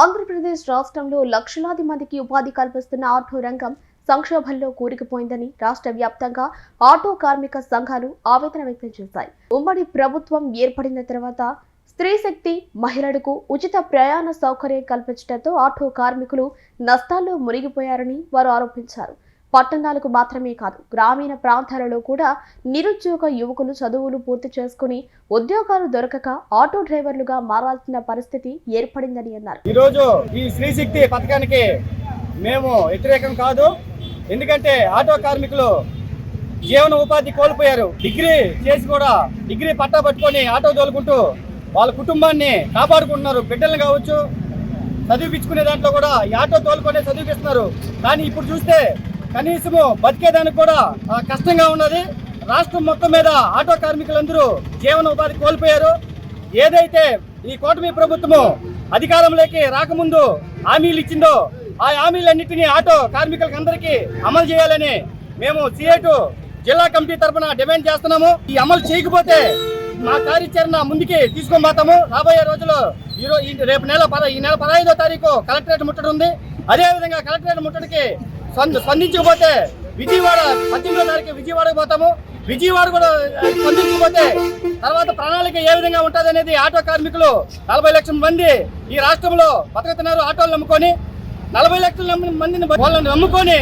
ఆంధ్రప్రదేశ్ రాష్ట్రంలో లక్షలాది మందికి ఉపాధి కల్పిస్తున్న ఆటో రంగం సంక్షోభంలో కూరుకుపోయిందని రాష్ట్ర వ్యాప్తంగా ఆటో కార్మిక సంఘాలు ఆవేదన వ్యక్తం చేశాయి. ఉమ్మడి ప్రభుత్వం ఏర్పడిన తర్వాత స్త్రీ శక్తి మహిళలకు ఉచిత ప్రయాణ సౌకర్యం కల్పించడంతో ఆటో కార్మికులు నష్టాల్లో మునిగిపోయారని వారు ఆరోపించారు. పట్టణాలకు మాత్రమే కాదు గ్రామీణ ప్రాంతాలలో కూడా నిరుద్యోగ యువకులు చదువులు పూర్తి చేసుకుని ఉద్యోగాలు దొరకక ఆటో డ్రైవర్లుగా మారాల్సిన పరిస్థితి ఏర్పడిందని అన్నారు. ఈరోజు ఈ శ్రీశక్తి పథకానికి మేము వ్యతిరేకం కాదు. ఎందుకంటే ఆటో కార్మికులు జీవన ఉపాధి కోల్పోయారు. డిగ్రీ చేసి కూడా డిగ్రీ పట్టా పట్టుకొని ఆటో తోలుకుంటూ వాళ్ళ కుటుంబాన్ని కాపాడుకుంటున్నారు. బిడ్డలు కావచ్చు చదివిపించుకునే దాంట్లో కూడా ఈ ఆటో తోలుకొనే చదివిపిస్తున్నారు. కానీ ఇప్పుడు చూస్తే కనీసము బతికేదానికి కూడా కష్టంగా ఉన్నది. రాష్ట్రం మొత్తం మీద ఆటో కార్మికులందరూ జీవన ఉపాధి కోల్పోయారు. ఏదైతే ఈ కూటమి ప్రభుత్వము అధికారంలోకి రాకముందు హామీలు ఇచ్చిందో ఆ హామీలన్నింటినీ ఆటో కార్మికులకు అందరికీ అమలు చేయాలని మేము సిఐటు జిల్లా కమిటీ తరఫున డిమాండ్ చేస్తున్నాము. ఈ అమలు చేయకపోతే మా కార్యాచరణ ముందుకి తీసుకొని పోతాము. రాబోయే రోజుల్లో ఈ రేపు నెల పద ఈ నెల పదహైదో తారీఖు కలెక్టరేట్ ముట్టడి ఉంది అదేవిధంగా కలెక్టరేట్ ముట్టడికి స్పందించకపోతే విజయవాడ పద్దెనిమిదో తారీఖు విజయవాడకు పోతాము. విజయవాడ కూడా స్పందించకపోతే తర్వాత ప్రణాళిక ఏ విధంగా ఉంటుంది అనేది ఆటో కార్మికులు నలభై లక్షల మంది ఈ రాష్ట్రంలో బతుకుతున్నారు ఆటోలు నమ్ముకొని. నలభై లక్షల మందిని వాళ్ళని నమ్ముకొని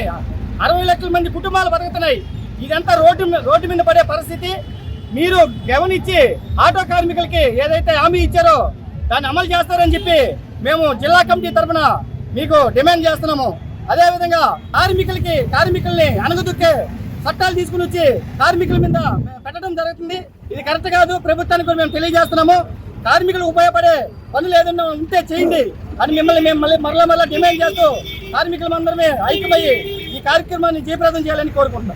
అరవై లక్షల మంది కుటుంబాలు బతుకుతున్నాయి. ఇదంతా రోడ్డు రోడ్డు మీద పడే పరిస్థితి. మీరు గమనించి ఆటో కార్మికులకి ఏదైతే హామీ ఇచ్చారో దాన్ని అమలు చేస్తారని చెప్పి మేము జిల్లా కమిటీ తరఫున మీకు డిమాండ్ చేస్తున్నాము. అదేవిధంగా కార్మికులకి కార్మికుల్ని అణగదొక్కే చట్టాలు తీసుకుని వచ్చి కార్మికుల మీద పెట్టడం జరుగుతుంది. ఇది కరెక్ట్ కాదు. ప్రభుత్వానికి కూడా మేము తెలియజేస్తున్నాము. కార్మికులు ఉపయోగపడే పనులు ఏదైనా ఉంటే చేయండి. అని మిమ్మల్ని మేము మళ్ళీ మరలా మరలా డిమాండ్ చేస్తూ కార్మికులందరమే ఐక్యమయ్యి ఈ కార్యక్రమాన్ని జయప్రదం చేయాలని కోరుకుంటున్నాం.